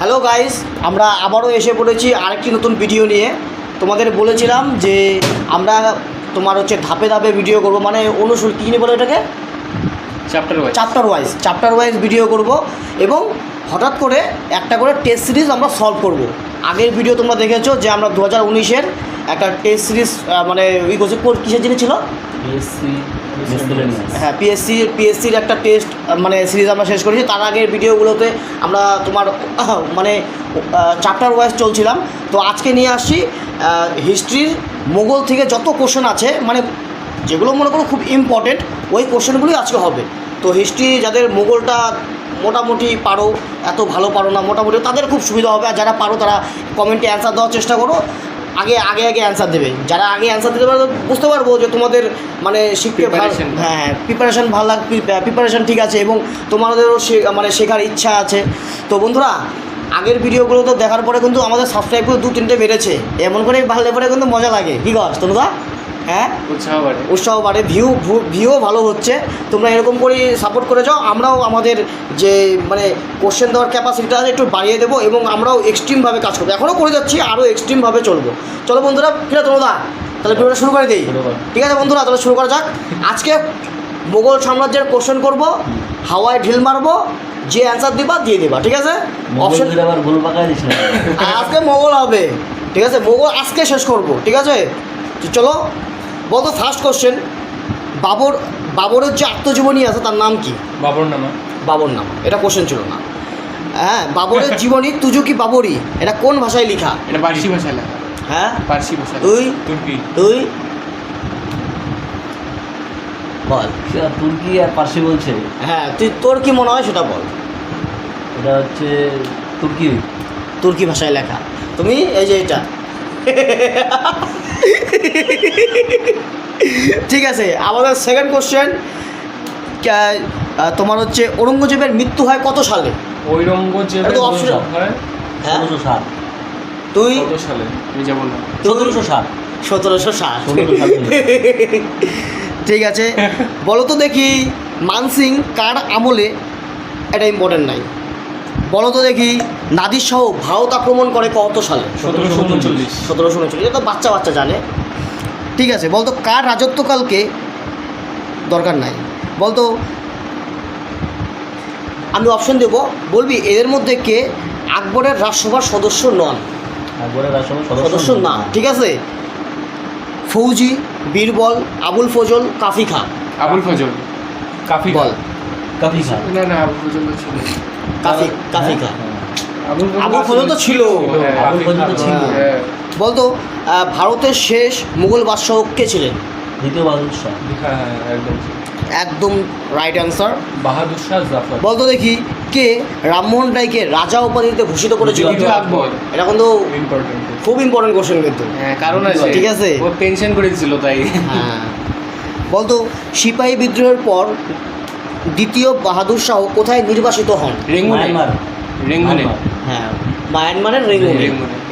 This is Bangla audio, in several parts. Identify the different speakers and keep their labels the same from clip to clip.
Speaker 1: হ্যালো গাইস আমরা আবারও এসে পড়েছি আরেকটি নতুন ভিডিও নিয়ে। তোমাদের বলেছিলাম যে আমরা তোমার হচ্ছে ধাপে ধাপে ভিডিও করব। মানে অনুসরণ কী নিয়ে বলে এটাকে?
Speaker 2: Chapter wise
Speaker 1: chapter wise chapter wise video করব এবং হঠাৎ করে একটা করে টেস্ট সিরিজ আমরা সলভ করব। আগের ভিডিও তোমরা দেখেছ যে আমরা দু হাজার উনিশের একটা টেস্ট সিরিজ মানে ওই কিসের জিনিস ছিল? হ্যাঁ পিএসসি পিএসসির একটা টেস্ট মানে সিরিজ আমরা শেষ করেছি। তার আগের ভিডিওগুলোতে আমরা তোমার মানে চ্যাপ্টার ওয়াইজ চলছিলাম। তো আজকে নিয়ে আসছি হিস্ট্রির মোগল থেকে যত কোশ্চেন আছে মানে যেগুলো মনে করো খুব ইম্পর্টেন্ট ওই কোশ্চেনগুলোই আজকে হবে। তো হিস্ট্রি যাদের মোগলটা মোটামুটি পারো এত ভালো পারো না মোটামুটি তাদের খুব সুবিধা হবে। আর যারা পারো তারা কমেন্টে অ্যান্সার দেওয়ার চেষ্টা করো। আগে আগে আগে অ্যান্সার দেবে। যারা আগে অ্যান্সার দিতে পারবে বুঝতে পারব যে তোমাদের মানে শিখতে ভালো হ্যাঁ প্রিপারেশন ভালো লাগ প্রিপারেশন ঠিক আছে এবং তোমাদেরও মানে শেখার ইচ্ছা আছে। তো বন্ধুরা আগের ভিডিওগুলো তো দেখার পরে কিন্তু আমাদের সাবস্ক্রাইব করে দু তিনটে বেড়েছে। এমন করে ভালো পরে কিন্তু মজা লাগে। কী কর তোমরা হ্যাঁ?
Speaker 2: উৎসাহ বাড়ে
Speaker 1: উৎসাহ বাড়ে ভিউ ভিউও ভালো হচ্ছে। তোমরা এরকম করে সাপোর্ট করে যাও। আমরাও আমাদের যে মানে কোশ্চেন দেওয়ার ক্যাপাসিটিটা আছে একটু বাড়িয়ে দেবো এবং আমরাও এক্সট্রিমভাবে কাজ করব। এখনও করে যাচ্ছি আরও এক্সট্রিমভাবে চলবো। চলো বন্ধুরা কিনা তোমরা তাহলে ভিডিওটা শুরু করে দিই। ঠিক আছে বন্ধুরা তাহলে শুরু করা যাক। আজকে মোগল সাম্রাজ্যের কোশ্চেন করব হাওয়ায় ঢিল মারবো যে অ্যান্সার দিবা দিয়ে দিবা ঠিক আছে? অপশন আজকে মোগল হবে ঠিক আছে? মোগল আজকে শেষ করব ঠিক আছে? তো চলো বলতো ফার্স্ট কোশ্চেন বাবর বাবরের যে আত্মজীবনী আছে তার নাম কি?
Speaker 2: বাবর নামা।
Speaker 1: বাবর নাম এটা কোশ্চেন ছিল না। হ্যাঁ বাবরের জীবনী তুজুকি বাবরি এটা কোন ভাষায় লেখা?
Speaker 2: এটা পার্সি ভাষায় লেখা।
Speaker 1: হ্যাঁ?
Speaker 2: পার্সি ভাষা
Speaker 1: তুই
Speaker 2: তুর্কি।
Speaker 1: তুই বল।
Speaker 3: তুর্কি আর পার্সি বলছে।
Speaker 1: হ্যাঁ তুই তোর কি মনে হয় সেটা বল।
Speaker 3: এটা হচ্ছে তুর্কি।
Speaker 1: তুর্কি ভাষায় লেখা। তুমি এই যে এটা। ঠিক আছে আমাদের সেকেন্ড কোশ্চেন তোমার হচ্ছে ঔরঙ্গজেবের মৃত্যু হয় কত সালে?
Speaker 2: হয়
Speaker 1: তুই?
Speaker 2: সালে?
Speaker 3: সতেরোশো সাত
Speaker 1: সতেরোশো
Speaker 3: সাত
Speaker 1: ঠিক আছে বলো তো দেখি মানসিং কার আমলে এটা ইম্পর্টেন্ট নাই? বলো তো দেখি নাদির শাহ ভারত আক্রমণ করে কত সালে?
Speaker 2: সতেরোশো উনচল্লিশ।
Speaker 1: সতেরোশো উনচল্লিশ এটা তো বাচ্চা বাচ্চা জানে। ঠিক আছে বলতো কার রাজত্বকালকে দরকার নাই। বলতো আমি অপশন দেব বলবি এদের মধ্যে কে আকবরের রাজসভার সদস্য নন?
Speaker 3: আকবরের রাজসভার
Speaker 1: সদস্য না ঠিক আছে? ফৌজি বীরবল আবুল ফজল কাফি খা
Speaker 2: আবুল ফজল। কাফি
Speaker 1: বল।
Speaker 3: কাফি খান।
Speaker 2: না না আবুল ফজল
Speaker 1: কাফি কাফি
Speaker 3: হ্যাঁ।
Speaker 2: আবুল
Speaker 1: আবুল ফজল তো ছিল।
Speaker 2: হ্যাঁ,
Speaker 3: আবুল ফজল তো ছিল।
Speaker 2: হ্যাঁ,
Speaker 1: বলতো ভারতের শেষ মুঘল বাদশাহ কে ছিলেন?
Speaker 3: দ্বিতীয় বাহাদুর শাহ।
Speaker 2: হ্যাঁ, হ্যাঁ, একদম
Speaker 1: একদম রাইট অ্যান্সার
Speaker 2: বাহাদুর শাহ জাফর।
Speaker 1: বলতো দেখি কে রামমোহন রায়কে রাজা উপাধিতে ভূষিত করেছিল?
Speaker 2: আকবর।
Speaker 1: এটা কিন্তু
Speaker 2: ইম্পর্টেন্ট
Speaker 1: খুব ইম্পর্টেন্ট কোশ্চেন কিন্তু।
Speaker 2: হ্যাঁ কারণ আছে।
Speaker 1: ঠিক আছে।
Speaker 2: ও পেনশন করে দিছিল তাই।
Speaker 1: হ্যাঁ। বলতো সিপাহী বিদ্রোহের পর দ্বিতীয় বাহাদুর শাহ কোথায় নির্বাসিত হন?
Speaker 2: রেঙ্গুনে। রেঙ্গুনে।
Speaker 1: হ্যাঁ মায়ানমারের রেঙ্গুনে।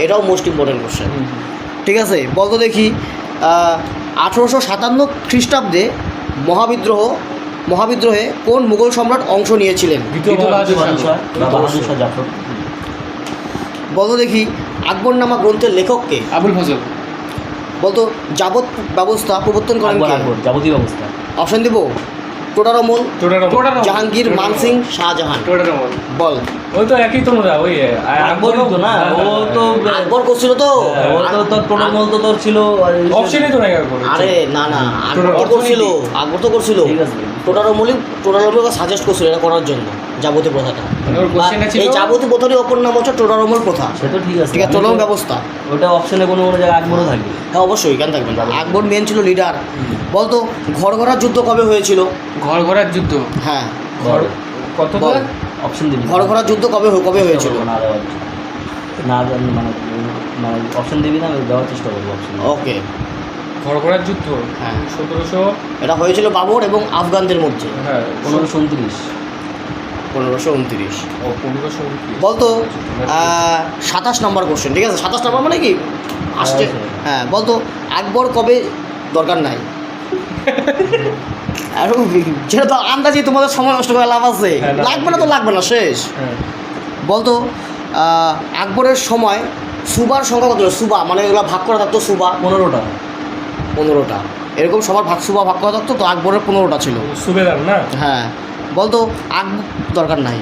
Speaker 1: এটাও মোস্ট ইম্পর্টেন্ট কোশ্চেন ঠিক আছে বলতো দেখি আঠেরোশো সাতান্ন খ্রিস্টাব্দে মহাবিদ্রোহ মহাবিদ্রোহে কোন মুঘল সম্রাট অংশ নিয়েছিলেন? বলতো দেখি আকবরনামা গ্রন্থের লেখককে
Speaker 2: আবুল ফজল।
Speaker 1: বলতো যাবত ব্যবস্থা প্রবর্তন করেন
Speaker 3: আকবর
Speaker 1: কে?
Speaker 3: আকবর যাবতীয় ব্যবস্থা।
Speaker 1: অপশন দিব? টোটারমল
Speaker 2: টোটারমল।
Speaker 1: জাহাঙ্গীর মানসিং শাহজাহান।
Speaker 2: টোটারমল।
Speaker 1: বল।
Speaker 2: ওই তো একই তো মোরা ওই
Speaker 3: আকবরই তো না ও তো
Speaker 1: আকবর করছিল তো
Speaker 3: ও তো তোর টোটাল মল তো তোর ছিল
Speaker 2: অপশনই তো নাই আকবর
Speaker 1: আরে না না আকবর। করছিল আকবর তো করছিল।
Speaker 3: ঠিক আছে।
Speaker 1: টোটারমলই টোটারমলকে সাজেস্ট করছিল এটা করার জন্য যাবতীয় প্রথাটা।
Speaker 2: মানে
Speaker 1: এই যাবতীয় প্রথারই অপর নাম হচ্ছে টোটারমল প্রথা।
Speaker 3: সে তো ঠিক আছে।
Speaker 1: ঠিক আছে টোটাল ব্যবস্থা।
Speaker 3: ওটা অপশনে কোনো কোনো জায়গায় আকবরও থাকবে।
Speaker 1: হ্যাঁ অবশ্যই কেন থাকবেন। আকবর মেন ছিল লিডার বলতো ঘরঘরা যুদ্ধ কবে হয়েছিল?
Speaker 2: ঘর ঘরার যুদ্ধ?
Speaker 1: হ্যাঁ।
Speaker 2: ঘর কত
Speaker 1: বল।
Speaker 3: অপশন দিবি।
Speaker 1: ঘরঘরা যুদ্ধ কবে কবে হয়েছিল?
Speaker 3: না দেওয়ার না জানি মানে মানে অপশন দিবি না আমি দেওয়ার চেষ্টা করব অপশন
Speaker 1: ওকে
Speaker 2: ঘর ঘরার যুদ্ধ?
Speaker 1: হ্যাঁ।
Speaker 2: সতেরোশো?
Speaker 1: এটা হয়েছিল বাবর এবং আফগানদের মধ্যে।
Speaker 2: হ্যাঁ
Speaker 3: পনেরোশো উনত্রিশ।
Speaker 1: পনেরোশো উনত্রিশ।
Speaker 2: ও পনেরোশো উনত্রিশ।
Speaker 1: বলতো সাতাশ নম্বর কোশ্চেন ঠিক আছে? সাতাশ নম্বর মানে কি? আসছে।
Speaker 3: আছে।
Speaker 1: হ্যাঁ। বলতো আকবর কবে দরকার নাই? আর যেটা তো আন্দাজে তোমাদের সময় নষ্ট করে লাভ আছে।
Speaker 2: হ্যাঁ,
Speaker 1: লাগবে না তো লাগবে না শেষ।
Speaker 2: হ্যাঁ।
Speaker 1: বলতো আকবরের সময় সুবার সংখ্যা কত সুবা মানে এগুলো ভাগ করা থাকতো সুবা।
Speaker 3: পনেরোটা।
Speaker 1: পনেরোটা। এরকম সবার ভাগ সুবা ভাগ করা থাকতো তো আকবরের পনেরোটা ছিল।
Speaker 2: সুবেদার না?
Speaker 1: হ্যাঁ। বলতো আক দরকার নাই।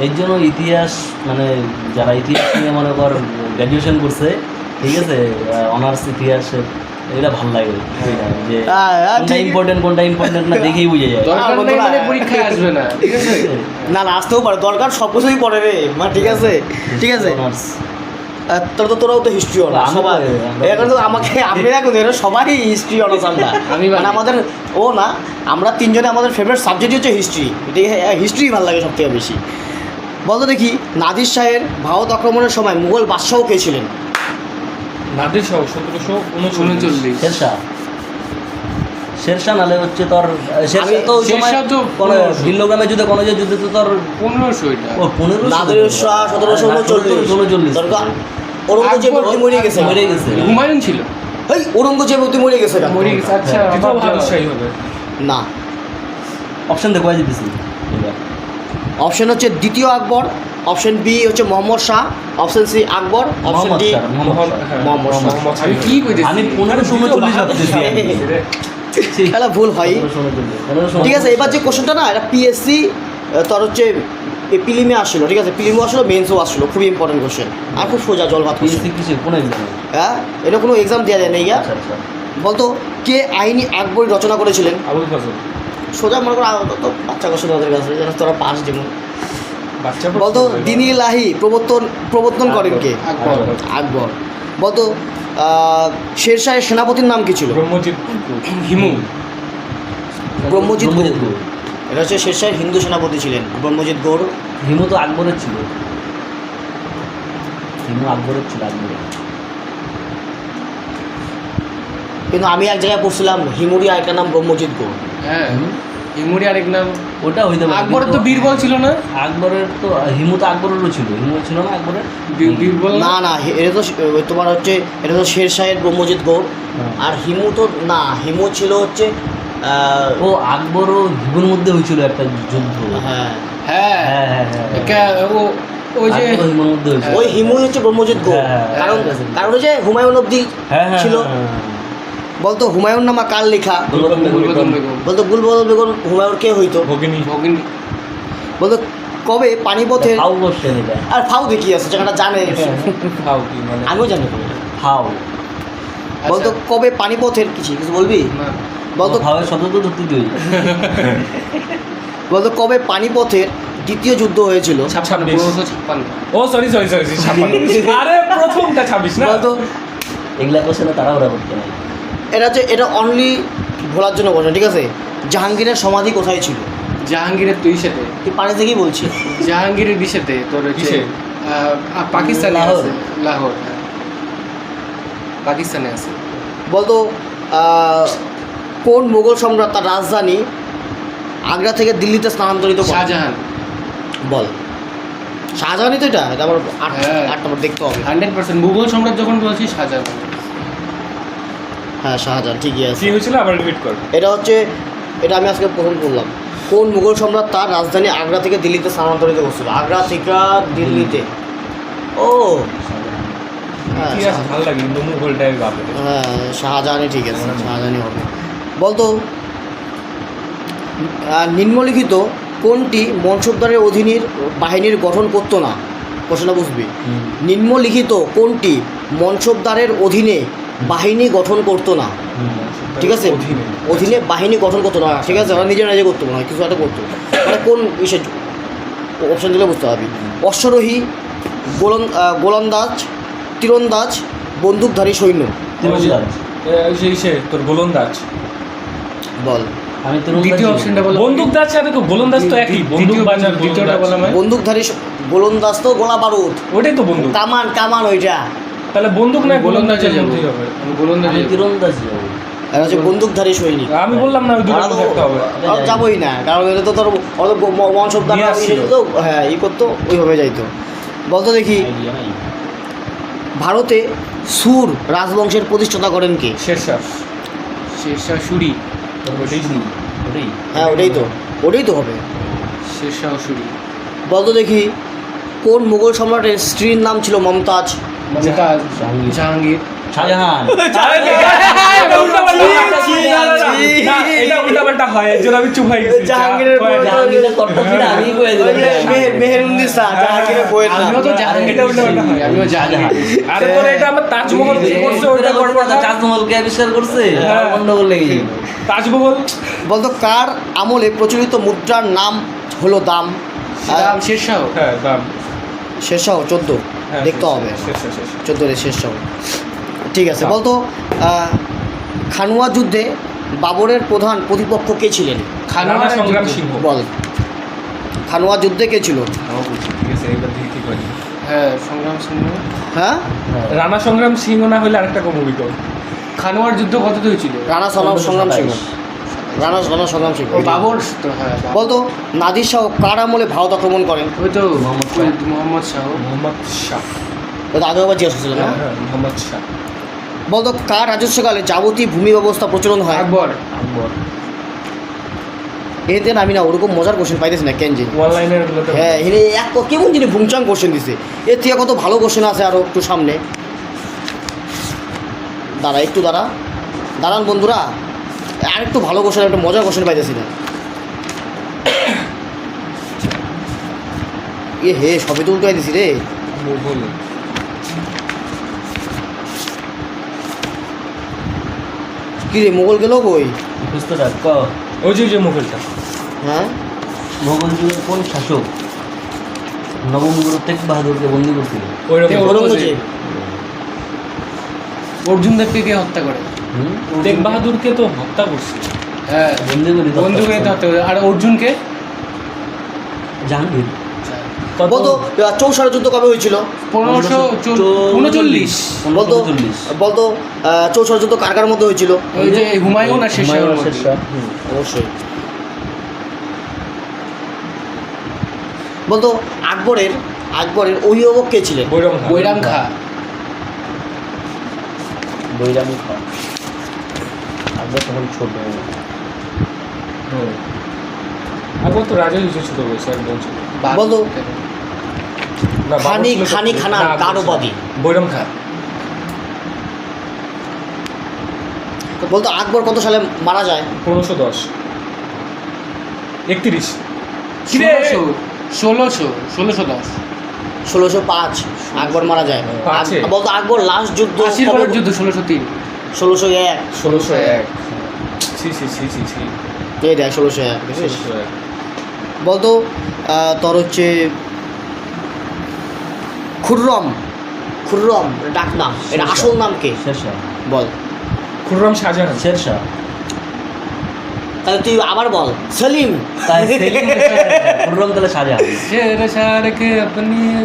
Speaker 3: এই জন্য ইতিহাস মানে যারা ইতিহাস নিয়ে মনে কর গ্র্যাজুয়েশন করছে ঠিক আছে অনার্স ইতিহাস এটা ভালো লাগে। যে কোনটা ইম্পর্টেন্ট কোনটা ইম্পর্টেন্ট না দেখেই বুঝে যায়।
Speaker 2: মানে পরীক্ষায় আসবে না ঠিক আছে?
Speaker 1: না না আসতেও পারে। দরকার সব কিছুই পড়ে রে মানে ঠিক আছে? ঠিক আছে?
Speaker 3: অনার্স
Speaker 1: তোরা তো তোরাও তো হিস্ট্রি অনার্স সবাই।
Speaker 3: তো-
Speaker 1: এখন তো আমাকে আমি এখন এরা সবাই হিস্ট্রি অনার্স আমরা
Speaker 2: আমি
Speaker 1: মানে আমাদের ও না আমরা তিনজনে আমাদের ফেভারিট সাবজেক্ট হচ্ছে হিস্ট্রি এটা হিস্ট্রি ভালো লাগে সব থেকে বেশি। বলতো দেখি নাদির শাহের ভারত আক্রমণের সময় মুঘল বাদশাহ কে ছিলেন?
Speaker 2: নাদের সহ সতেরোশো উনচল্লিশ।
Speaker 3: শেরশাহ। শেরশাহ নালে হচ্ছে তোর শেরশাহ তো
Speaker 2: শেরশাহ।
Speaker 3: যুদ্ধে কোনো যে যুদ্ধে তো তোর
Speaker 2: পনেরোশো এটা।
Speaker 3: ও পনেরো
Speaker 1: নাদির শাহ সতেরোশো উনচল্লিশ। ঔরঙ্গজেব মরে গেছে।
Speaker 3: মরে গেছে।
Speaker 2: হুমায়ুন ছিল।
Speaker 1: এই ঔরঙ্গজেব মরে গেছে।
Speaker 2: মরে গেছে আচ্ছা
Speaker 3: হ্যাঁ,
Speaker 2: আমার
Speaker 4: হবে।
Speaker 1: না।
Speaker 3: অপশন দেখো দিতেছি এবার।
Speaker 1: অপশন হচ্ছে দ্বিতীয় আকবর। অপশন বি হচ্ছে Mohammad Shah option C Akbar option D
Speaker 3: Mohammad
Speaker 4: Mohammad
Speaker 3: Shah.
Speaker 2: আমি কি কইতেছি?
Speaker 3: আমি পনেরোশো উনচল্লিশ ভাবতেছি আমি। ছি,
Speaker 1: তাহলে ভুল হয়। ঠিক আছে এবার যে কোশ্চেনটা না এটা পিএসসি তোর হচ্ছে পিলিমে আসলো ঠিক আছে? পিলিমও আসলো মেন্সও আসলো খুবই ইম্পর্টেন্ট কোশ্চেন আর খুব সোজা জল ভাত হ্যাঁ? এটা কোনো এক্সাম দেওয়া যায় না ইয়া?
Speaker 3: আচ্ছা আচ্ছা।
Speaker 1: বলতো কে আইনি আকবরী রচনা করেছিলেন?
Speaker 4: আবুল ফজল
Speaker 1: সোজা মনে করো আ- তো বাচ্চা কোশ্চেন ওদের কাছে তোরা পাস যেমন বলতো দিনী লাহি প্রবর্তন প্রবর্তন করেন কে?
Speaker 2: আকবর।
Speaker 1: আকবর। বলতো শেরশাহের সেনাপতির নাম কি ছিল?
Speaker 4: ব্রহ্মজিৎ
Speaker 2: হিমু।
Speaker 1: ব্রহ্মজিৎ। এটা হচ্ছে শেরশাহের হিন্দু সেনাপতি ছিলেন ব্রহ্মজিৎ গৌড়
Speaker 3: হিমু তো আকবরের ছিল। হিমু আকবরের ছিল আকবরের।
Speaker 1: কিন্তু আমি এক জায়গায় পড়ছিলাম হিমুরি আরেকটা নাম ব্রহ্মজিৎ গৌড়
Speaker 2: হ্যাঁ।
Speaker 3: হুম।
Speaker 2: হিমুরি আরেক নাম
Speaker 3: ওটা হইতে পারে
Speaker 2: আকবরের তো বীরবল ছিল না
Speaker 3: আকবরের তো হিমু তো আকবরেরও ছিল হিমু ছিল না আকবরের
Speaker 2: বীরবল
Speaker 1: না না এটা তো ওই তোমার হচ্ছে এটা তো শেরশাহের ব্রহ্মজিৎ গৌড়
Speaker 3: হ্যাঁ।
Speaker 1: আর হিমু তো না হিমু ছিল হচ্ছে
Speaker 3: ও আকবর ও হিমুর মধ্যে হয়েছিল একটা যুদ্ধ
Speaker 1: হ্যাঁ
Speaker 2: হ্যাঁ
Speaker 3: হ্যাঁ হ্যাঁ হ্যাঁ হ্যাঁ।
Speaker 2: ও ওই যে
Speaker 3: হিমুর মধ্যে
Speaker 1: ওই হিমুই হচ্ছে ব্রহ্মজিৎ গৌড়
Speaker 3: হ্যাঁ,
Speaker 1: কারণ। কারণ হচ্ছে হুমায়ুন অব্দি
Speaker 3: হ্যাঁ হ্যাঁ
Speaker 1: ছিল। বলতো হুমায়ুন নামা কার লেখা? বলতো গুলবদল বেগম হুমায়ুন কে হইতো?
Speaker 4: ভগিনী।
Speaker 2: ভগিনী।
Speaker 1: বলতো কবে পানিপথের আর ফাউ দেখি আছে জায়গাটা জানে।
Speaker 4: মানে?
Speaker 1: আমিও জানি।
Speaker 3: ফাউ
Speaker 1: বলতো কবে পানিপথের কিছু কিছু বলবি? বলতো
Speaker 3: ফাউয়ের শব্দ তো ধরতে তুই।
Speaker 1: বলতো কবে পানিপথের দ্বিতীয় যুদ্ধ হয়েছিল?
Speaker 4: ও সরি সরি সরি আরে প্রথমটা ছাব্বিশ না?
Speaker 1: বলতো
Speaker 3: এগুলা কোশ্চেনে তারা ওরা করতে নাই
Speaker 1: এটা হচ্ছে এটা অনলি ভোলার জন্য বলছেন ঠিক আছে? জাহাঙ্গীরের সমাধি কোথায় ছিল?
Speaker 2: জাহাঙ্গীরের তুই সাথে।
Speaker 1: তুই পানি থেকেই বলছি
Speaker 2: জাহাঙ্গীরের বিশেতে তোর হচ্ছে
Speaker 4: কিসে?
Speaker 2: পাকিস্তানে
Speaker 3: লাহোর।
Speaker 2: আছে লাহোর হ্যাঁ। পাকিস্তানে আছে।
Speaker 1: বলতো আহ, কোন মোগল সম্রাট তার রাজধানী আগ্রা থেকে দিল্লিতে স্থানান্তরিত করে?
Speaker 2: শাহজাহান।
Speaker 1: বল। শাহজাহানই তো এটা এটা আমার আট
Speaker 2: হ্যাঁ।
Speaker 1: আট নম্বর দেখতে হবে।
Speaker 2: হান্ড্রেড পার্সেন্ট মুঘল সম্রাট যখন বলছি শাহজাহান।
Speaker 1: হ্যাঁ শাহজাহান ঠিকই আছে।
Speaker 4: কি হয়েছিল? আবার রিপিট কর।
Speaker 1: এটা হচ্ছে এটা আমি আজকে প্রথম করলাম। কোন মুঘল সম্রাট তার রাজধানী আগ্রা থেকে দিল্লিতে স্থানান্তরিত করছিল? আগ্রা থেকে দিল্লিতে। ও হ্যাঁ হ্যাঁ শাহজাহানই ঠিক আছে শাহজাহানই হবে। বলতো নিম্নলিখিত কোনটি মনসবদারের অধীনের বাহিনীর গঠন করতো না? প্রশ্নটা বুঝবি। নিম্নলিখিত কোনটি মনসবদারের অধীনে বাহিনী গঠন করতো না। ঠিক আছে?
Speaker 4: অধীনে।
Speaker 1: বাহিনী গঠন করতো না। ঠিক আছে? ওরা নিজে নিজে করতো না কিছু একটা করতো। মানে কোন বিষয়? অপশন দিলে বুঝতে পারবি। অশ্বরোহী গোলন গোলন্দাজ তীরন্দাজ বন্দুকধারী সৈন্য।
Speaker 4: তোর গোলন্দাজ।
Speaker 1: বল।
Speaker 3: আমি
Speaker 2: দ্বিতীয় অপশনটা
Speaker 4: আর গোলন্দাজ তো একই। বন্দুক বাজার
Speaker 2: দ্বিতীয়টা বলা
Speaker 1: বন্দুকধারী গোলন্দাজ তো গোলা বারুদ।
Speaker 4: ওটাই তো বন্দুক।
Speaker 1: কামান কামান ওইটা।
Speaker 4: তাহলে বন্দুক না
Speaker 2: গোলন্দাজে যাব? আমি গোলন্দাজে যাব।
Speaker 3: তীরন্দাজ
Speaker 1: হচ্ছে বন্দুকধারী সৈনিক।
Speaker 4: আমি বললাম না ওই দুটো
Speaker 1: ওরা
Speaker 4: থাকতে হবে।
Speaker 1: যাবোই না কারণ এটা তো তোর অত
Speaker 4: নিয়ে
Speaker 1: তো হ্যাঁ ই করতো ওইভাবে যাইতো। বলতো দেখি ভারতে সুর রাজবংশের প্রতিষ্ঠাতা করেন কে?
Speaker 4: শেরশাহ।
Speaker 2: শেরশাহ সুরি
Speaker 4: ওটাই।
Speaker 1: হ্যাঁ ওটাই তো ওটাই তো হবে।
Speaker 2: শেরশাহ সুরি।
Speaker 1: বলতো দেখি কোন মুঘল সম্রাটের স্ত্রীর নাম ছিল মমতাজ?
Speaker 3: জাহাঙ্গীর। শাহজাহান।
Speaker 4: উল্টাপাল্টা হয়। হয় তাজমহল হ্যাঁ।
Speaker 1: বলতো কার আমলে প্রচলিত মুদ্রার নাম হলো দাম?
Speaker 2: শেরশাহ
Speaker 4: হ্যাঁ দাম।
Speaker 1: শেরশাহ চোদ্দ।
Speaker 4: হ্যাঁ,
Speaker 1: দেখতে হবে।
Speaker 4: শেষ, শেষ, শেষ।
Speaker 1: শেরশাহ ঠিক আছে
Speaker 4: দাম।
Speaker 1: বলতো খানুয়া যুদ্ধে বাবরের প্রধান প্রতিপক্ষ কে ছিলেন?
Speaker 4: রানা
Speaker 2: খানোয়ার
Speaker 4: সংগ্রাম। সিংহ।
Speaker 1: বল। খানুয়া যুদ্ধে কে ছিল?
Speaker 4: ঠিক আছে এবার দেখি ঠিক হয়নি
Speaker 2: হ্যাঁ সংগ্রাম সিংহ।
Speaker 1: হ্যাঁ?
Speaker 3: হ্যাঁ।
Speaker 4: রানা সংগ্রাম সিংহ না হলে আরেকটা কম মুভি কর
Speaker 2: খানোয়ার যুদ্ধ কততে হয়েছিল?
Speaker 1: রানা সংগ্রাম সংগ্রাম সিংহ রানা রানা সংগ্রাম
Speaker 2: ও বাবর হ্যাঁ
Speaker 1: বলতো নাদির শাহ কার আমলে ভারত আক্রমণ করেন
Speaker 2: ওই তো
Speaker 3: মোহাম্মদ শাহ।
Speaker 2: মোহাম্মদ শাহ।
Speaker 4: মোহাম্মদ শাহ।
Speaker 1: ওটা আগে আবার জিজ্ঞাসা ছিল না?
Speaker 4: হ্যাঁ, হ্যাঁ, মোহাম্মদ শাহ।
Speaker 1: বলতো কার রাজস্বকালে যাবতীয় ভূমি ব্যবস্থা প্রচলন হয়?
Speaker 2: আকবর।
Speaker 3: আকবর।
Speaker 1: এতে আমি না ওরকম মজার কোশ্চেন পাইতেছি না কেন হ্যাঁ এখানে এক কেমন যিনি ভুংচাং কোশ্চেন দিছে। এর থেকে কত ভালো কোশ্চেন আছে আরও একটু সামনে? দাঁড়া একটু দাঁড়া। দাঁড়ান বন্ধুরা। আর একটু ভালো কোশ্চেন একটা মজার কোশ্চেন পাইতেছি না। এ হে সবে তো উল্টো দিছি রে। কি রে মোগল গেল কই?
Speaker 3: বুঝতে রাখ ক?
Speaker 4: ওই যে ওই যে মুঘলটা
Speaker 1: হ্যাঁ?
Speaker 3: মোগল যুগের কোন শাসক নবম গুরু তেগ বাহাদুরকে বন্দি করছিল?
Speaker 4: ওই রকম
Speaker 2: অর্জুন দেবকে কে হত্যা করে?
Speaker 4: তেগ বাহাদুরকে তো হত্যা করছে।
Speaker 2: হ্যাঁ বন্ধুকে হত্যা করে আর অর্জুনকে?
Speaker 3: জাহাঙ্গীর।
Speaker 1: বলতো। চৌসারা যুদ্ধ কবে হয়েছিল?
Speaker 2: পনেরোশো উনচল্লিশ।
Speaker 1: বলতো
Speaker 3: চল্লিশ
Speaker 1: বলতো চৌসারা যুদ্ধ কার কার মধ্যে হয়েছিল?
Speaker 2: ওই যে হুমায়ুন আর।
Speaker 1: অবশ্যই। বলতো আকবরের আকবরের অভিভাবক কে ছিলেন?
Speaker 4: বৈরম
Speaker 2: বৈরাম খা।
Speaker 3: বৈরামী খাওয়া আকবর তখন ছোট।
Speaker 4: আগর তো রাজা হয়েছে ছোট বয়সে একদম বাবর
Speaker 1: খানি খানি
Speaker 4: ছোট।
Speaker 1: খানার
Speaker 4: না,
Speaker 1: কার
Speaker 4: আকবর ছিল।
Speaker 1: উপাধি
Speaker 4: বৈরম খা।
Speaker 1: বলতো আকবর কত সালে মারা যায়?
Speaker 4: পনেরোশো দশ। একত্রিশ।
Speaker 2: ষোলোশো ষোলোশো ষোলোশো দশ।
Speaker 1: ষোলোশো পাঁচ। আকবর মারা যায়। বলতো আকবর লাস্ট যুদ্ধ
Speaker 2: যুদ্ধ ষোলোশো তিন।
Speaker 1: ষোলোশো এক।
Speaker 4: ষোলোশো এক। ছি ছি ছি ছি ছি।
Speaker 1: এই দেখ ষোলোশো এক?
Speaker 4: ষোলোশো এক।
Speaker 1: বলতো তোর হচ্ছে খুররম। খুররম ডাক নাম। এটা আসল নাম কে? বল।
Speaker 4: খুররম শাহজাহান।
Speaker 3: শেরশাহ।
Speaker 1: তাহলে তুই আবার বল সলিম
Speaker 3: তাই সেলিম খুররম তাহলে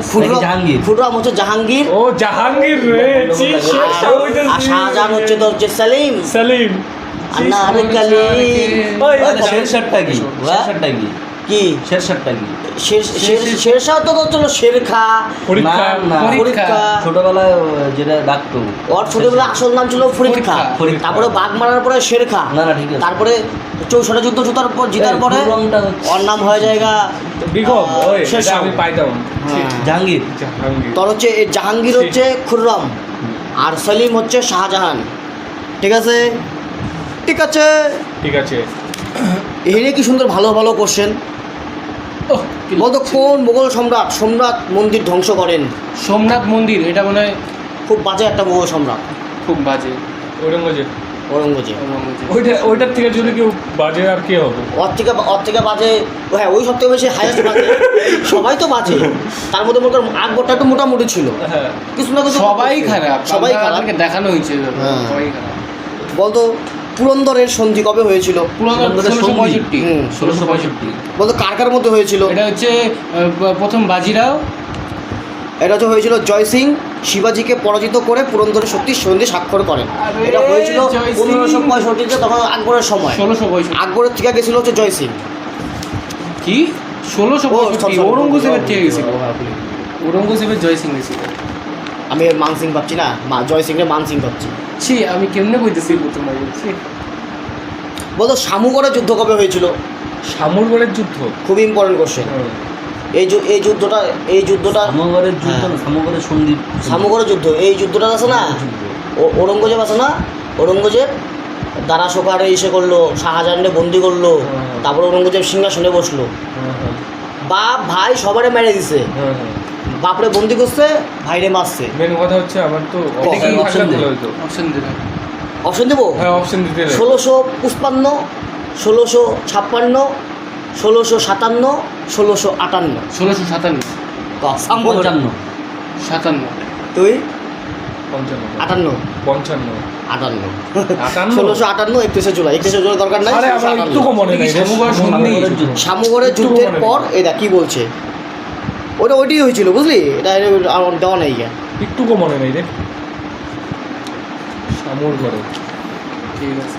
Speaker 1: খুররম
Speaker 3: জাহাঙ্গীর।
Speaker 1: হচ্ছে জাহাঙ্গীর
Speaker 4: ও জাহাঙ্গীর রে
Speaker 3: আর-
Speaker 1: শাহজাহান হচ্ছে তোর হচ্ছে সেলিম
Speaker 4: সেলিম
Speaker 1: আন্নার কালি
Speaker 4: ওই,
Speaker 3: শেরশাহটা কি শেরশাহটা কি
Speaker 1: কি?
Speaker 3: শেরশাহটা কি?
Speaker 1: শের শের- শেরশাহ তো ছিল শেরখা।
Speaker 4: পরীক্ষা
Speaker 3: ছোটবেলায় যেটা ডাকতো।
Speaker 1: ওর ছোটবেলা আসল নাম ছিল ফরিদখা। তারপরে বাঘ মারার পরে শেরখা।
Speaker 3: না না ঠিক আছে।
Speaker 1: তারপরে চৌষট্টি যুদ্ধ জুতার পর জিতার পরে ওর নাম হয়ে জায়গা শেরশাহ। হ্যাঁ।
Speaker 3: জাহাঙ্গীর।
Speaker 1: তোর হচ্ছে জাহাঙ্গীর হচ্ছে খুররম। আর সলিম হচ্ছে শাহজাহান। ঠিক আছে? ঠিক আছে।
Speaker 4: ঠিক আছে।
Speaker 1: এখানে কি সুন্দর ভালো ভালো কোশ্চেন বলতো কোন মোগল সম্রাট সোমনাথ মন্দির ধ্বংস করেন?
Speaker 2: সোমনাথ মন্দির এটা মনে হয়
Speaker 1: খুব বাজে একটা মোগল সম্রাট।
Speaker 2: খুব বাজে।
Speaker 4: ঔরঙ্গজেব।
Speaker 1: ঔরঙ্গজেব।
Speaker 2: ঔরঙ্গজেব।
Speaker 4: ওইটা ওইটার থেকে যদি কেউ বাজে আর কে হবে?
Speaker 1: ওর থেকে ওর থেকে বাজে হ্যাঁ ওই সব থেকে বেশি হাইয়েস্ট বাজে। সবাই তো বাজে। তার মধ্যে মনে কর আকবরটা একটু মোটামুটি ছিল।
Speaker 4: হ্যাঁ।
Speaker 1: কিছু না কিছু
Speaker 2: সবাই খারাপ।
Speaker 1: সবাই খারাপ।
Speaker 2: দেখানো হয়েছে।
Speaker 1: হ্যাঁ।
Speaker 2: সবাই খারাপ।
Speaker 1: বলতো পুরন্দরের সন্ধি কবে হয়েছিল?
Speaker 2: ষোলোশো পঁয়ষট্টি।
Speaker 1: হুম।
Speaker 3: ষোলোশো পঁয়ষট্টি।
Speaker 1: বলতো কার কার মধ্যে হয়েছিল?
Speaker 2: এটা হচ্ছে প্রথম বাজিরাও।
Speaker 1: এটা হচ্ছে হয়েছিল জয় সিং শিবাজিকে পরাজিত করে পুরন্দরের সত্যি সন্ধি স্বাক্ষর করেন। এটা হয়েছিল পনেরোশো পঁয়ষট্টিতে তখন আকবরের সময়।
Speaker 2: ষোলোশো পঁয়ষট্টি।
Speaker 1: আকবরের থেকে গেছিল হচ্ছে জয় সিং।
Speaker 2: কি? ষোলোশো ঔরঙ্গজেবের থেকে গেছিল। ঔরঙ্গজেবের জয় সিং গেছিল।
Speaker 1: আমি এর মান ভাবছি না মা জয় সিংয়ের মান সিং ভাবছি।
Speaker 2: ছি আমি কেমনে কইতেছি প্রথম আগে ছি।
Speaker 1: বলতো শামুগড়ের যুদ্ধ কবে হয়েছিল?
Speaker 4: সামুরগড়ের যুদ্ধ?
Speaker 1: খুব ইম্পর্টেন্ট কোশ্চেন এই যু- এই যুদ্ধটা এই যুদ্ধটা
Speaker 3: সামগরের যুদ্ধ
Speaker 1: হ্যাঁ।
Speaker 3: না সামগরের সন্দীপ
Speaker 1: সামগরের যুদ্ধ। এই যুদ্ধটা আছে না? ও- ঔরঙ্গজেব আছে না? ঔরঙ্গজেব দারা শোকারে ইসে করল শাহজাহানকে বন্দি করল
Speaker 3: হ্যাঁ।
Speaker 1: তারপর ঔরঙ্গজেব সিংহাসনে বসল।
Speaker 3: হ্যাঁ, হ্যাঁ,
Speaker 1: বাপ ভাই সবারে মেরে দিছে।
Speaker 3: হ্যাঁ, হ্যাঁ।
Speaker 1: বাপরে বন্দি করছে ভাইরে মারছে।
Speaker 4: মেন কথা হচ্ছে আমার তো? ভালো হতো
Speaker 2: অপশন দেবে।
Speaker 1: অপশন দেবো।
Speaker 4: হ্যাঁ অপশন দিতে।
Speaker 1: ষোলোশো পুষ্পান্ন ষোলোশো ছাপ্পান্ন ষোলোশো সাতান্ন ষোলোশো আটান্ন।
Speaker 2: ষোলোশো সাতান্ন।
Speaker 3: পঞ্চান্ন।
Speaker 2: সাতান্ন।
Speaker 1: তুই?
Speaker 4: পঞ্চান্ন।
Speaker 1: আটান্ন।
Speaker 4: পঞ্চান্ন।
Speaker 1: আটান্ন? ষোলোশো আটান্ন একত্রিশে জুলাই। একত্রিশে জুলাই দরকার নাই?
Speaker 4: আরে
Speaker 1: 16
Speaker 4: আমার
Speaker 1: আটান্ন।
Speaker 4: একটুকু মনে নেই রে।
Speaker 2: সামুগর সন্ধি।
Speaker 3: সামগরের যুদ্ধ।
Speaker 1: সামগরের
Speaker 4: একটু
Speaker 1: যুদ্ধের। পর এটা কি বলছে? ওটা ওইটাই হয়েছিল বুঝলি? এটা আমার দেওয়া নেই গা
Speaker 4: একটুকু মনে নেই রে। সামুর ঘরে।
Speaker 2: ঠিক আছে।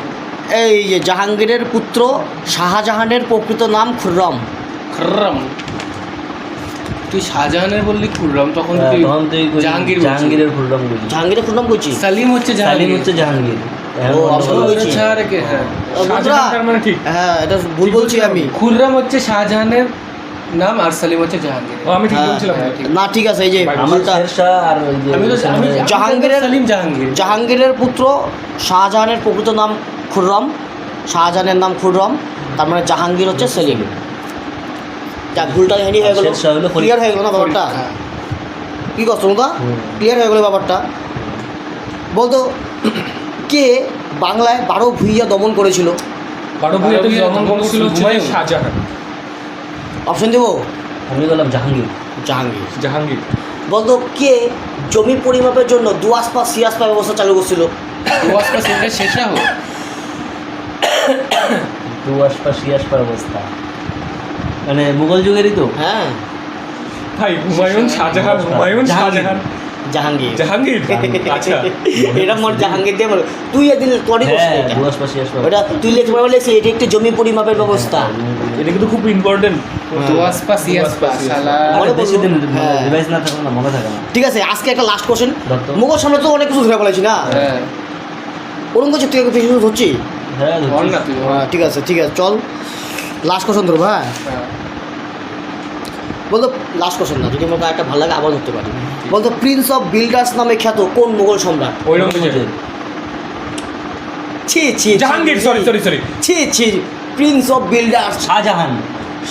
Speaker 1: এই যে জাহাঙ্গীরের পুত্র শাহজাহানের প্রকৃত নাম খুররম।
Speaker 2: খর্রাম? তুই শাহজাহানের বললি খুররাম তখন
Speaker 3: হ্যাঁ,
Speaker 2: তুই জাহাঙ্গীর
Speaker 3: জাহাঙ্গীরের ফুলরাম বলছি
Speaker 1: জাহাঙ্গীরের খুররম বলছি
Speaker 2: সালিম হচ্ছে
Speaker 3: সালিম
Speaker 2: জাহাঙ্গীর।
Speaker 3: হচ্ছে জাহাঙ্গীর। হ্যাঁ,
Speaker 1: ও, আসলে
Speaker 3: করে
Speaker 1: হয়েছে।
Speaker 2: কে হ্যাঁ।
Speaker 4: শাহজাহান মানে ঠিক।
Speaker 1: হ্যাঁ এটা ভুল বলছি আমি।
Speaker 2: খুররাম হচ্ছে শাহজাহানের নাম আর সালিম হচ্ছে জাহাঙ্গীর।
Speaker 4: ও, আমি ঠিক
Speaker 1: হ্যাঁ,
Speaker 4: বলছিলাম।
Speaker 2: হ্যাঁ,
Speaker 1: না ঠিক আছে এই যে
Speaker 3: আর
Speaker 1: জাহাঙ্গীরের-
Speaker 2: সালিম জাহাঙ্গীর।
Speaker 1: জাহাঙ্গীরের পুত্র শাহজাহানের প্রকৃত নাম খুররম শাহজাহানের নাম খুররম তার মানে জাহাঙ্গীর হচ্ছে সেলিম। যা ভুলটা হ্যানি হয়ে গেল। ক্লিয়ার হয়ে গেল না ব্যাপারটা?
Speaker 2: হ্যাঁ।
Speaker 1: কি করছ না ক্লিয়ার হয়ে গেল ব্যাপারটা? বলতো কে বাংলায় বারো ভুইয়া দমন করেছিল?
Speaker 4: বারো
Speaker 2: ভূঁইয়া
Speaker 4: জন্ম করেছিল
Speaker 2: হুমায়ুন।
Speaker 4: শাহজাহান।
Speaker 1: অপশন দেবো?
Speaker 3: আমি বললাম জাহাঙ্গীর।
Speaker 1: জাহাঙ্গীর।
Speaker 4: জাহাঙ্গীর।
Speaker 1: বলতো কে জমি পরিমাপের জন্য দুয়াসপা সিয়াসপা ব্যবস্থা চালু করছিল?
Speaker 2: ওয়াসকা শেষ না হোক।
Speaker 3: দু আসপা ব্যবস্থা। মানে মুঘল যুগেরই তো।
Speaker 1: হ্যাঁ।
Speaker 4: ভাই হুমায়ুন শাহজাহান হুমায়ুন
Speaker 3: জাহাঙ্গীর।
Speaker 4: শাহজাহান।
Speaker 1: জাহাঙ্গীর।
Speaker 4: জাহাঙ্গীর? আচ্ছা।
Speaker 1: এটা জাহাঙ্গীর দিয়ে তুই একদিন
Speaker 3: হ্যাঁ
Speaker 1: ওটা তুই লিখতে পারবি লিখছিস এটি একটি জমি পরিমাপের ব্যবস্থা।
Speaker 4: এটা কিন্তু খুব ইম্পর্টেন্ট
Speaker 1: মনে হ্যাঁ।
Speaker 3: মনে
Speaker 1: ঠিক আছে আজকে একটা লাস্ট কোশ্চেন
Speaker 3: দত্ত।
Speaker 1: মুঘল সামনে তো অনেক কিছু ধরে বলেছি না?
Speaker 2: হ্যাঁ।
Speaker 1: কিছু ধরছি।
Speaker 3: হ্যাঁ
Speaker 2: তুই
Speaker 1: হ্যাঁ, ঠিক আছে ঠিক আছে চল। লাস্ট কোশ্চেন ধরবো হ্যাঁ?
Speaker 2: হ্যাঁ।
Speaker 1: বলতো লাস্ট কোশ্চেন না যদি মোটা একটা ভালো লাগে আবার ধরতে পারি। বলতো প্রিন্স অফ বিল্ডার্স নামে খ্যাত কোন মুঘল সম্রাট?
Speaker 4: ঔরঙ্গজেব
Speaker 1: ছি ছি
Speaker 4: জাহাঙ্গীর সরি সরি সরি
Speaker 1: ছি ছি prince of builders
Speaker 3: Shahjahan.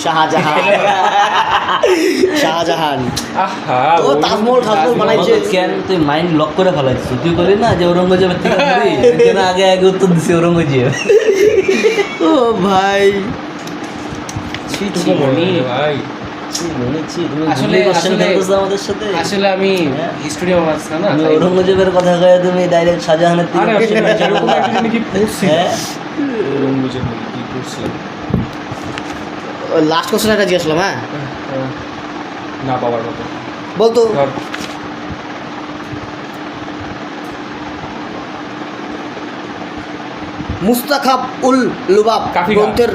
Speaker 1: Shahjahan. Shahjahan.
Speaker 4: আহা
Speaker 1: ও তাজমহল ঠাজমহল বানাইছে।
Speaker 3: কেন তুই মাইন্ড লক করে ফেলাইছিস? তুই করলি না যে ঔরঙ্গজেবের থেকে কেন আগে আগে উত্তর দিছি ঔরঙ্গজেব।
Speaker 1: ও ভাই।
Speaker 2: ছি ছি
Speaker 4: ভাই?
Speaker 3: ছি, তুমি
Speaker 2: আসলে-
Speaker 3: গুগলি question
Speaker 2: আসলে-
Speaker 3: খেলতেছো আমাদের সাথে?
Speaker 2: আসলে আমি
Speaker 3: হ্যাঁ।
Speaker 2: না
Speaker 3: ঔরঙ্গজেবের কথা কয়ে তুমি ডাইরেক্ট শাহজাহানের থেকে
Speaker 4: একটা পড়ছি
Speaker 3: হ্যাঁ?
Speaker 4: ঔরঙ্গজেব কি করছিলাম?
Speaker 1: লাস্ট কোশ্চেন একটা জিজ্ঞাসলাম হ্যাঁ?
Speaker 4: না পাওয়ার মতো।
Speaker 1: বলতো
Speaker 4: ধর।
Speaker 1: মুস্তাখাব উল লুবাব। গ্রন্থের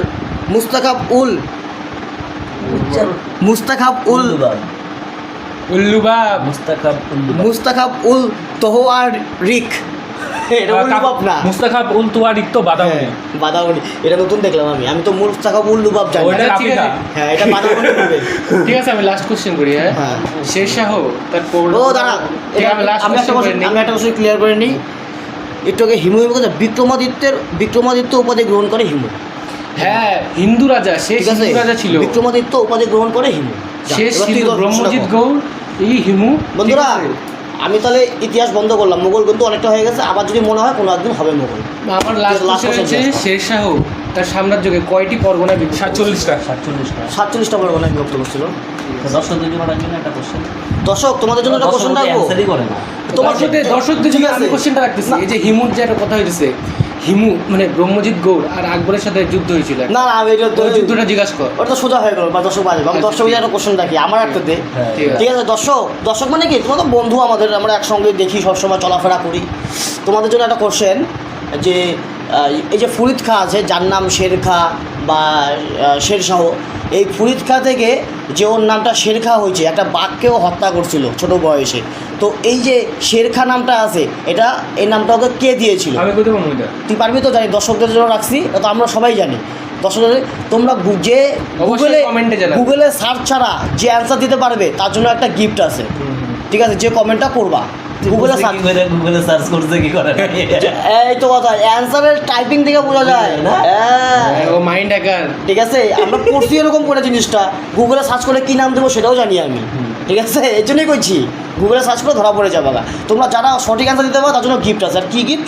Speaker 1: মুস্তাখাব উল মুস্তাখাব উল
Speaker 3: উল্লুবাব।
Speaker 2: উল্লুবাব।
Speaker 1: মুস্তাখাব উল তোহওয়ার রিক। এটা উল না।
Speaker 4: মুস্তাখাব উল তুয়ারিক তো
Speaker 1: হ্যাঁ, এটা নতুন দেখলাম আমি। আমি তো মুস্তাখাব জানি
Speaker 2: আচ্ছা, ঠিক
Speaker 1: হ্যাঁ এটা হবে।
Speaker 2: ঠিক আছে আমি লাস্ট কোশ্চেন করি হ্যাঁ?
Speaker 1: হ্যাঁ।
Speaker 2: তার
Speaker 1: ও দাঁড়া। এটা
Speaker 2: আছে, আমি লাস্ট
Speaker 1: আমি একটা
Speaker 2: কোশ্চেন
Speaker 1: কোশ্চেন আমি একটা কোশ্চেন ক্লিয়ার করে নিই। একটু আগে হিমু হিমু বিক্রমাদিত্যের বিক্রমাদিত্য উপাধি গ্রহণ করে হিমু।
Speaker 2: হ্যাঁ হিন্দু রাজা শেষ হিন্দু রাজা ছিল।
Speaker 1: বিক্রমাদিত্য উপাধি গ্রহণ করে হিমু।
Speaker 2: শেষ ব্রহ্মজিৎ গৌড় এই হিমু
Speaker 1: বন্ধুরা আমি তাহলে ইতিহাস বন্ধ করলাম। মোগল কিন্তু অনেকটা হয়ে গেছে আবার যদি মনে হয় কোনো একদিন হবে মোগল
Speaker 2: আমার লাস্ট হচ্ছে শেরশাহ তার সাম্রাজ্যকে কয়টি পরগনায় বিভক্ত
Speaker 4: সাতচল্লিশটা
Speaker 3: সাতচল্লিশটা।
Speaker 1: সাতচল্লিশটা পরগনায় বিভক্ত করছিল।
Speaker 3: দর্শক দুজন রাখবেন একটা কোশ্চেন
Speaker 1: দর্শক তোমাদের জন্য একটা কোশ্চেন রাখব? তোমার
Speaker 2: দর্শকদের দর্শকদের জন্য আমি কোশ্চেনটা রাখতেছি। এই যে হিমুর যে একটা কথা হয়েছে হিমু মানে ব্রহ্মজিৎ গৌর আর আকবরের সাথে যুদ্ধ হয়েছিল।
Speaker 1: না না আমি এটা তো
Speaker 2: যুদ্ধটা জিজ্ঞাসা কর।
Speaker 1: ওটা তো সোজা হয়ে গেল বা দর্শক বাজে। আমি দর্শক একটা কোশ্চেন রাখি আমার একটা দে।
Speaker 3: হ্যাঁ
Speaker 2: ঠিক আছে।
Speaker 1: ঠিক আছে দর্শক দর্শক মানে কি? তোমরা তো বন্ধু আমাদের আমরা একসঙ্গে দেখি সবসময় চলাফেরা করি। তোমাদের জন্য একটা কোশ্চেন যে এই যে ফরিদ খা আছে যার নাম শের খা বা আহ, শের শাহ এই ফরিদ খা থেকে যে ওর নামটা শের খা হয়েছে একটা বাঘকেও হত্যা করছিল ছোট বয়সে। তো এই যে শের খা নামটা আছে এটা এই নামটা ওকে কে দিয়েছিল? তুই পারবি তো জানি দর্শকদের জন্য রাখছি তো আমরা সবাই জানি। দর্শকদের তোমরা যে গুগলে। গুগলে সার্চ ছাড়া যে অ্যান্সার দিতে পারবে তার জন্য একটা গিফট আছে। ঠিক আছে যে কমেন্টটা করবা। গুগলে সার্চ
Speaker 3: করে গুগলে সার্চ করছে কি করে?
Speaker 1: এই তো কথা অ্যান্সারের টাইপিং থেকে বোঝা যায়।
Speaker 3: না?
Speaker 1: হ্যাঁ।
Speaker 2: ও মাইন্ড হ্যাকার
Speaker 1: ঠিক আছে আমরা পড়ছি এরকম করে জিনিসটা গুগলে সার্চ করে কী নাম দেবো সেটাও জানি আমি। ঠিক আছে এই জন্যই করছি গুগলে সার্চ করে ধরা পড়ে যাবে। তোমরা যারা সঠিক অ্যান্সার দিতে পারো তার জন্য গিফট আছে। আর কী গিফট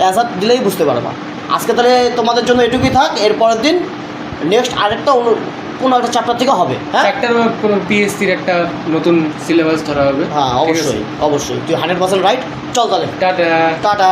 Speaker 1: অ্যান্সার দিলেই বুঝতে পারবা। আজকে তাহলে তোমাদের জন্য এটুকুই থাক এরপরের দিন নেক্সট আরেকটা কোনো একটা চ্যাপ্টার থেকে হবে হ্যাঁ?
Speaker 2: একটা কোনো পিএসসির একটা নতুন সিলেবাস ধরা হবে।
Speaker 1: হ্যাঁ অবশ্যই অবশ্যই। তুই হান্ড্রেড পার্সেন্ট রাইট চল তাহলে।
Speaker 2: টাটা।
Speaker 1: টাটা।